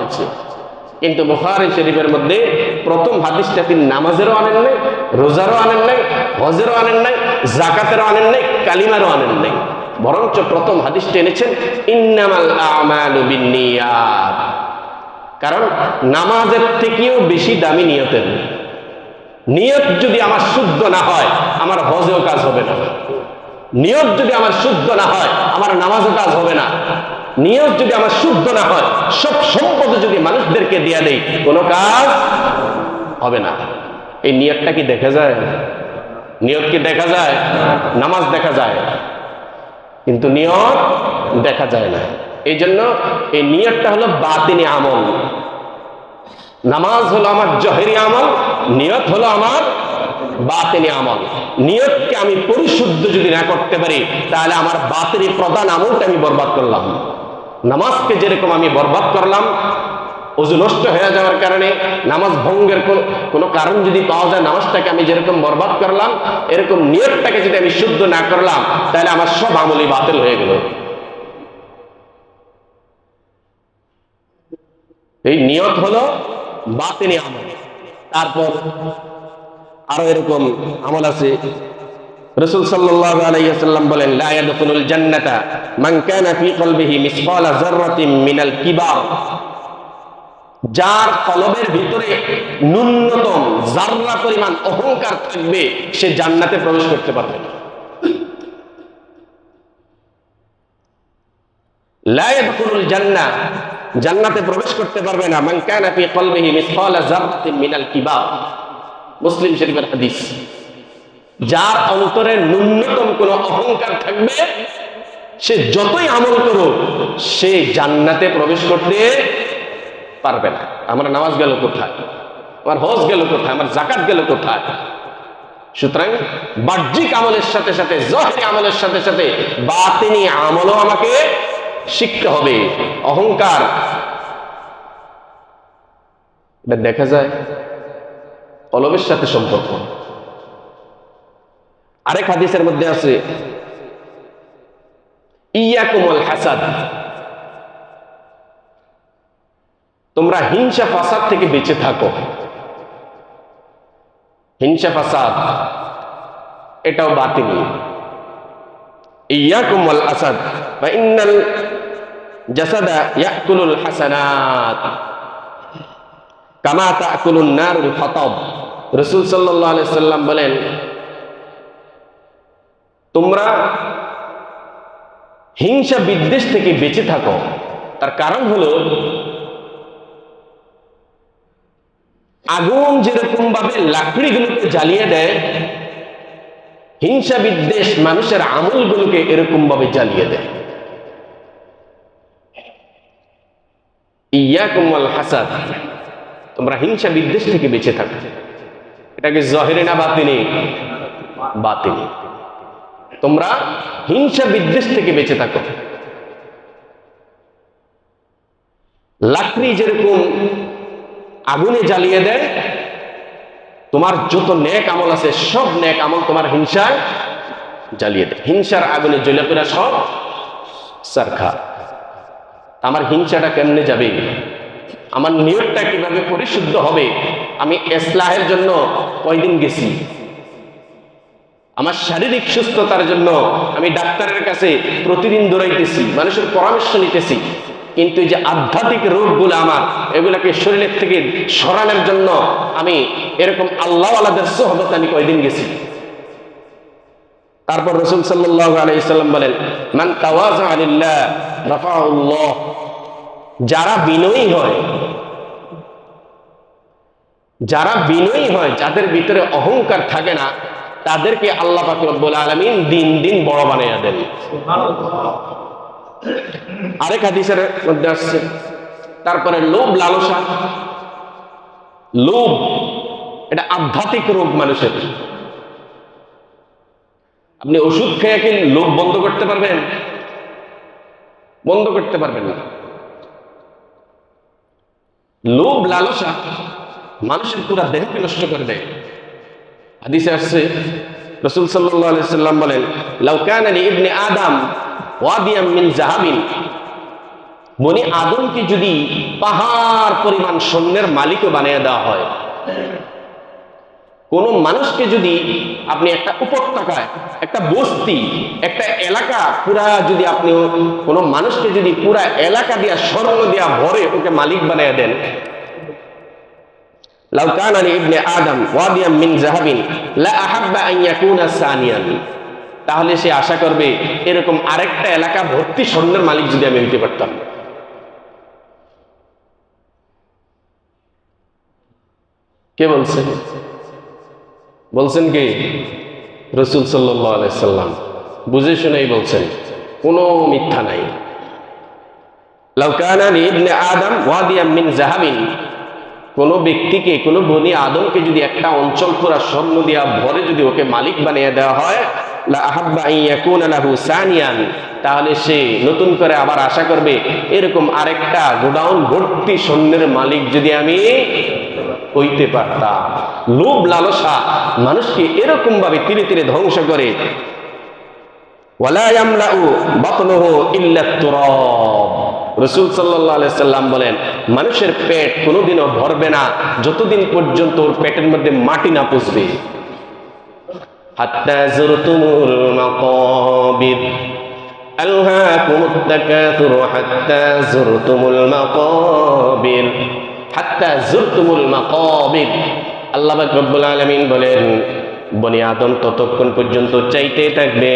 হয়েছে। কিন্তু বুখারি শরীফের মধ্যে প্রথম হাদিসটা তিনি নামাজেরও আনেন নাই, রোজারও আনেন নাই, হজেরও আনেন নাই জাকাতেরও আনেন নাই, কালিমারও আনেন নাই। বরঞ্চ প্রথম হাদিসটা এনেছেন, ইন্নামাল আমালু বিন্নিয়াত। কারণ নামাজের থেকেও বেশি দামি নিয়তের। নিয়ত যদি আমার শুদ্ধ না হয়, আমার হজেও কাজ হবে না। নিয়ত যদি আমার শুদ্ধ না হয়, আমার নামাজও কাজ হবে না। নিয়ত যদি আমার শুদ্ধ না হয়, সব সম্পদ যদি মানুষদেরকে দিয়ে দেই, কোনো কাজ হবে না। এই নিয়তটা কি দেখা যায়? নিয়ত কি দেখা যায়? নামাজ দেখা যায়। কিন্তু নিয়ত দেখা যায় না। এই জন্য এই নিয়তটা হলো বাতিনি আমল। নামাজ হলো আমার জহেরি আমল, নিয়ত হলো আমার বাতিনি আমল। নিয়তকে আমি পরিশুদ্ধ যদি না করতে পারি, তাহলে আমার বাতিনি প্রধান আমলটা আমি বরবাদ করলাম। নামাজকে যেরকম আমি বরবাদ করলাম, অজু নষ্ট হয়ে যাওয়ার কারণে নামাজ ভঙ্গের কোন- কারণ যদি পাওয়া যায়, নামাজটাকে আমি যেরকম বরবাদ করলাম, এরকম নিয়তটাকে যদি আমি শুদ্ধ না করলাম, তাহলে আমার সব আমলই বাতিল হয়ে গেল। এই নিয়ত হলো বাতিনি আমল। তারপর আরও এরকম আমল আছে রসুল বলেন যার কলবের ভিতরে ন্যূনতম জাররা পরিমাণ অহংকার থাকবে, সে জান্নাতে প্রবেশ করতে পারবে না। জান্নাহ জান্নাতে প্রবেশ করতে পারবে না। মান কানা ফি কলবিহি মিসকালা মিনাল কিবার। মুসলিম শরীফের হাদিস। যার অন্তরে ন্যূনতম কোনো অহংকার থাকবে, সে যতই আমল করুক, সে জান্নাতে প্রবেশ করতে পারবে না। আমার নামাজ গেল কোথায়? আমার হজ গেল কোথায়? আমার জাকাত গেল কোথায়? সুতরাং বাহ্যিক আমলের সাথে সাথে, জহের আমলের সাথে সাথে বাতিনি আমলও আমাকে শিখতে হবে। অহংকার। দেখা যায়, অলবের সাথে সম্পর্ক। আরেক হাদিসের মধ্যে আছে ইয়াকুমল হাসাদ। তোমরা হিংসা ফাসাদ থেকে বেঁচে থাকো। হিংসা ফাসাদ, এটাও বাতিল। ইয়াকুমল আসাদ বা ইন্নাল জাসাদা ইয়াকুলুল হাসানাত। কামা তাকুলুন নারুল খতব। রসুল সাল্লাল্লাহু আলাইহি সাল্লাম বলেন তোমরা হিংসা বিদ্বেষ থেকে বেঁচে থাকো। তার কারণ হলো, আগুন যেরকম ভাবে লাকড়িগুলোকে জ্বালিয়ে দেয়, হিংসা বিদ্বেষ মানুষের আমলগুলোকে এরকম ভাবে জ্বালিয়ে দেয়। ইয়া ইয়াকুমাল হাসাদ, তোমরা হিংসা বিদ্বেষ থেকে বেঁচে থাকো। এটাকে জহেরে না বাতিনি বাতিনি। তোমরা হিংসা বিদ্বেষ থেকে বেঁচে থাকো। লাকড়ি যেরকম আগুনে জ্বালিয়ে দেয়, তোমার যত ন্যাক আমল আছে, সব ন্যাক আমল তোমার হিংসায় জ্বালিয়ে দেয়। হিংসার আগুনে জ্বলে পেরা সব সারখা। আমার হিংসাটা কেমনে যাবে? আমার নিয়তটা কীভাবে পরিশুদ্ধ হবে? আমি এসলাহের জন্য কয়দিন গেছি? আমার শারীরিক সুস্থতার জন্য আমি ডাক্তারের কাছে প্রতিদিন দৌড়াইতেছি, মানুষের পরামর্শ নিতেছি। কিন্তু যে আধ্যাত্মিক রোগগুলো আমার, এগুলাকে শরীরের থেকে সরানোর জন্য আমি এরকম আল্লাহ আলাদের সোহবত আমি কয়দিন গেছি। তারপর রসুল আলাইসাল্লাম বলেন, মান যারা বিনয়ী হয়, যারা বিনয়ী হয়, যাদের ভিতরে অহংকার থাকে না তাদেরকে আল্লাহ রব্বুল আলামিন দিন দিন বড় বানাইয়া দেন। আরেক হাদিসের মধ্যে আসছে, তারপরে লোভ লালসা। লোভ, এটা আধ্যাত্মিক রোগ মানুষের। আপনি ওষুধ খেয়ে কি লোভ বন্ধ করতে পারবেন? বন্ধ করতে পারবেন না। লোভ লালসা মানুষের পুরা দেহকে নষ্ট করে দেয়। হাদিসে আসছে, রসুল সাল্লাল্লাহু আলাইহি সাল্লাম বলেন, লাউ কানা লি ইবনি আদম ওয়াদিয়াম মিন জাহাবিন। বনি আদমকে যদি পাহাড় পরিমাণ সৈন্যের মালিকও বানিয়ে দেওয়া হয়, কোন মানুষকে যদি আপনি একটা উপত্যকায়, একটা বস্তি, একটা এলাকা পুরা যদি আপনি কোন মানুষকে যদি পুরা এলাকা দিয়া স্বর্ণ দিয়া ভরে ওকে মালিক বানিয়ে দেন লা আহাব্বা আন ইয়াকুনা তাহলে সে আশা করবে এরকম আরেকটা এলাকা ভর্তি স্বর্ণের মালিক যদি আমি হইতে পারতাম। কে বলছেন? বলছেন কি? রসুল সাল্লাম। বুঝে শুনেই বলছেন, কোনো মিথ্যা নাই। লাউকানা ইবনে আদম ওয়াদিয়াম মিন জাহাবিন কোনো ব্যক্তিকে, কোনো বনি আদমকে যদি একটা অঞ্চল পুরা স্বর্ণ দিয়া ভরে যদি ওকে মালিক বানিয়ে দেওয়া হয় তাহলে সে নতুন করে আবার আশা করবে, এরকম আরেকটা গোডাউন ভর্তি স্বর্ণের মালিক যদি আমি হইতে পারতাম। লোভ, লালসা, মানুষকে এরকম ভাবে তীরে তীরে ধ্বংস করে। ইল্লা তুরাব রসুল সাল্লাহ সাল্লাম বলেন মানুষের পেট কোনোদিনও ভরবে না যতদিন পর্যন্ত ওর পেটের মধ্যে মাটি না পুষবে হাত্তা জুরতুমুল মাকাবির ألهاكم التكاثر حتى زرتم المقابر حتى زرتم المقابر আল্লাহ পাক রব্বুল আলামিন বলেন বনি আদম ততক্ষণ পর্যন্ত চাইতে থাকবে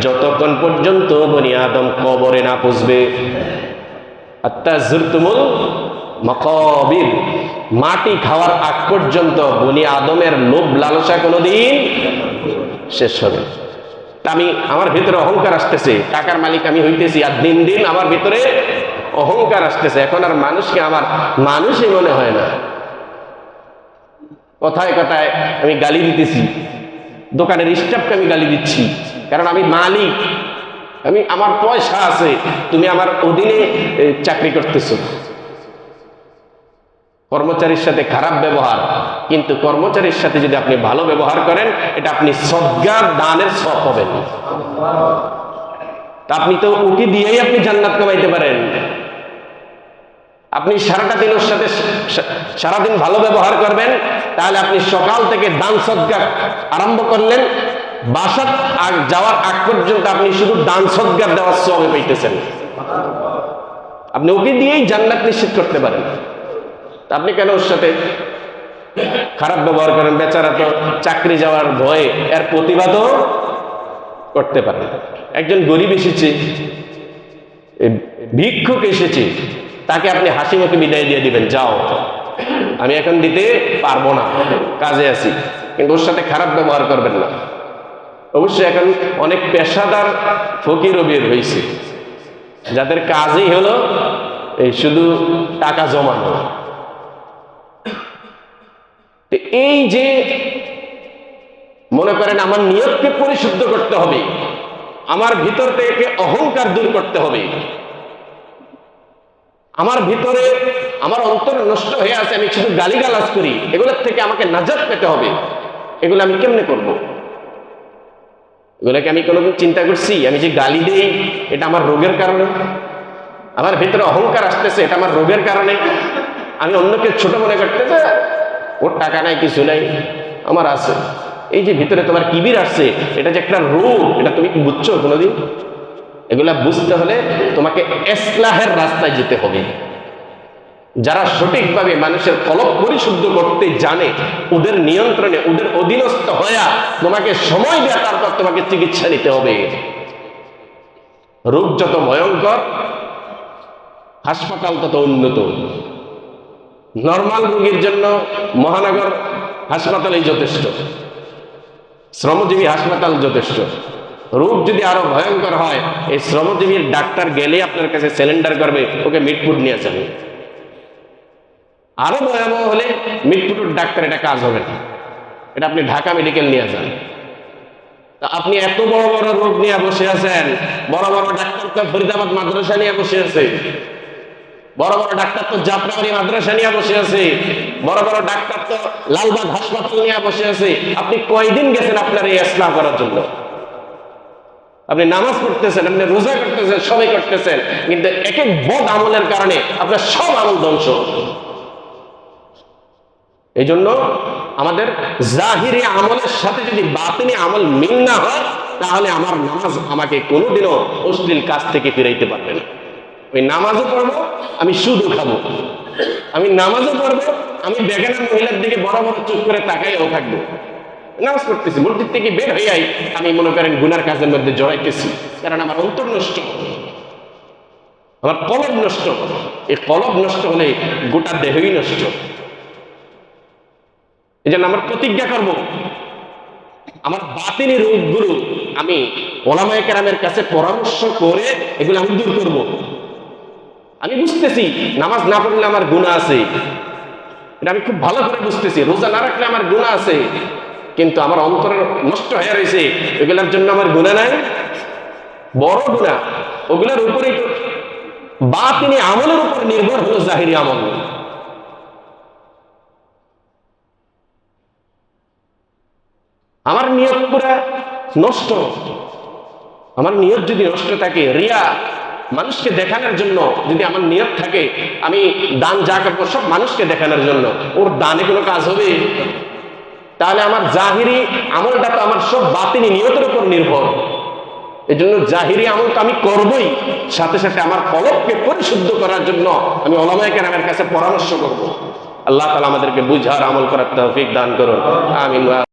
যতক্ষণ পর্যন্ত বনি আদম কবরে না পুষবে মকবির। মাটি খাওয়ার আগ পর্যন্ত বনি আদমের লোভ লালসা কোনোদিন শেষ হবে আমি, আমার ভিতরে অহংকার আসতেছে, টাকার মালিক আমি হইতেছি আর দিন দিন আমার ভিতরে অহংকার আসতেছে। এখন আর মানুষকে আমার মানুষই মনে হয় না। কথায় কথায় আমি গালি দিতেছি। দোকানের স্টাফকে আমি গালি দিচ্ছি। কারণ আমি মালিক। আমি, আমার পয়সা আছে, তুমি আমার অধীনে চাকরি করতেছো। কর্মচারীর সাথে খারাপ ব্যবহার, কিন্তু কর্মচারীর সাথে যদি আপনি ভালো ব্যবহার করেন, এটা আপনি সদ্গার দানের সব হবেন তা আপনি তো উকি দিয়েই আপনি জান্নাত কামাইতে পারেন। আপনি সারাটা দিন ওর সাথে সারাদিন ভালো ব্যবহার করবেন, তাহলে আপনি সকাল থেকে দান সদ্গার আরম্ভ করলেন বাসার যাওয়ার আগ পর্যন্ত আপনি শুধু দান সদ্গার দেওয়ার সবে পাইতেছেন আপনি ওকে দিয়েই জান্নাত নিশ্চিত করতে পারেন। আপনি কেন ওর সাথে খারাপ ব্যবহার করেন? বেচারা তো চাকরি যাওয়ার ভয়ে এর প্রতিবাদও করতে পারেন একজন গরিব এসেছে ভিক্ষুক এসেছে, তাকে আপনি হাসি মুখে বিদায় দিয়ে দিবেন, যাও। আমি এখন দিতে পারব না, কাজে আছি। কিন্তু ওর সাথে খারাপ ব্যবহার করবেন না। অবশ্যই এখন অনেক পেশাদার ফকিরও বের হয়েছে যাদের কাজই হলো এই শুধু টাকা জমানো। এই যে মনে করেন আমার নিয়তকে পরিশুদ্ধ করতে হবে, আমার ভিতর থেকে অহংকার দূর করতে হবে। আমার ভিতরে আমার অন্তর নষ্ট হয়ে আছে, আমি শুধু গালিগালাজ করি, এগুলোর থেকে আমাকে নাজাত পেতে হবে। এগুলো আমি কেমনে করব? এগুলোকে আমি কোনোদিন চিন্তা করছি, আমি যে গালি দেই, এটা আমার রোগের কারণে। আমার ভিতরে অহংকার আসতেছে, এটা আমার রোগের কারণে। আমি অন্যকে ছোট মনে করতেছে ওর টাকা নাই, কিছু নাই, আমার আছে। এই যে ভিতরে তোমার কিবির আসছে, এটা যে একটা রোগ, এটা তুমি কি বুঝছ কোনোদিন? এগুলা বুঝতে হলে তোমাকে এসলাহের রাস্তায় যেতে হবে। যারা সঠিকভাবে মানুষের কলব পরিশুদ্ধ করতে জানে, ওদের নিয়ন্ত্রণে, ওদের অধীনস্থ হইয়া তোমাকে সময় দেওয়া তারপর তোমাকে চিকিৎসা নিতে হবে। রোগ যত ভয়ঙ্কর, হাসপাতাল তত উন্নত। নর্মাল রোগীর জন্য মহানগর হাসপাতালই যথেষ্ট। শ্রমজীবী হাসপাতাল যথেষ্ট। রোগ যদি আরও ভয়ঙ্কর হয়, এই শ্রমজীবীর ডাক্তার গেলে আপনার কাছে সিলিন্ডার করবে, ওকে মিটফুট নিয়ে যাবে। আরও ভয়াবহ হলে মিটফুটের ডাক্তার, এটা কাজ হবে না। এটা আপনি ঢাকা মেডিকেল নিয়ে যান। আপনি এত বড় বড় রোগ নিয়ে বসে আছেন, বড় বড় ডাক্তার তো ফরিদাবাদ মাদ্রাসা নিয়ে বসে আছে। বড় বড় ডাক্তার তো যাত্রাবাড়ি মাদ্রাসা নিয়ে বসে আছে। বড় বড় ডাক্তার তো লালবাগ হাসপাতাল নিয়ে বসে আছে। আপনি কয়দিন গেছেন আপনার এই ইসলাম করার জন্য? আপনি নামাজ পড়তেছেন, আপনি রোজা করতেছেন, সবাই করতেছেন, কিন্তু এক এক বদ আমলের কারণে আপনার সব আমল ধ্বংস এই জন্য আমাদের জাহিরি আমলের সাথে যদি বাতিনি আমল মিল না হয়, তাহলে আমার নামাজ আমাকে কোনোদিনও অশ্লীল কাজ থেকে ফিরাইতে পারবে না। আমি নামাজও পড়ব, আমি সুদও খাব। আমি নামাজও পড়ব, আমি বেগানা মহিলার দিকে বড় বড় চোখ করে তাকাইও থাকব। নামাজ পড়তেছি, মসজিদ থেকে বের হইয়াই আমি মনে করেন গুনার কাজের মধ্যে জড়াইতেছি, কারণ আমার অন্তর নষ্ট। আমার কলব নষ্ট। এই কলব নষ্ট হলে গোটা দেহই নষ্ট। এই জন্য আমার প্রতিজ্ঞা করব, আমার বাতিনি রোগগুলো আমি ওলামায় কেরামের কাছে পরামর্শ করে এগুলো আমি দূর করব। আমি বুঝতেছি নামাজ না পড়লে আমার গুণা আছে। এটা আমি খুব ভালো করে বুঝতেছি, রোজা না রাখলে আমার গুণা আছে। কিন্তু আমার অন্তর নষ্ট হয়ে রয়েছে, এগুলোর জন্য আমার গুণা নাই। বড় গুণা ওগুলোর উপরেই বা তিনি আমলের উপর নির্ভর হলো জাহিরি আমল আমার নিয়ত পুরা নষ্ট। আমার নিয়ত যদি নষ্ট থাকে, রিয়া, মানুষকে দেখানোর জন্য যদি আমার নিয়ত থাকে, আমি দান যা করব, সব মানুষকে দেখানোর জন্য। ওর দানে কোনো কাজ হবে? তাহলে আমার জাহিরি আমলটা তো আমার সব বাতিনি, নিয়তের উপর নির্ভর। এই জন্য জাহিরি আমল তো আমি করবই। সাথে সাথে আমার কলবকে পরিশুদ্ধ করার জন্য আমি ওলামায় কেরামের কাছে পরামর্শ করব। আল্লাহ তালা আমাদেরকে বুঝার আমল করার তৌফিক দান করুন। আমিন।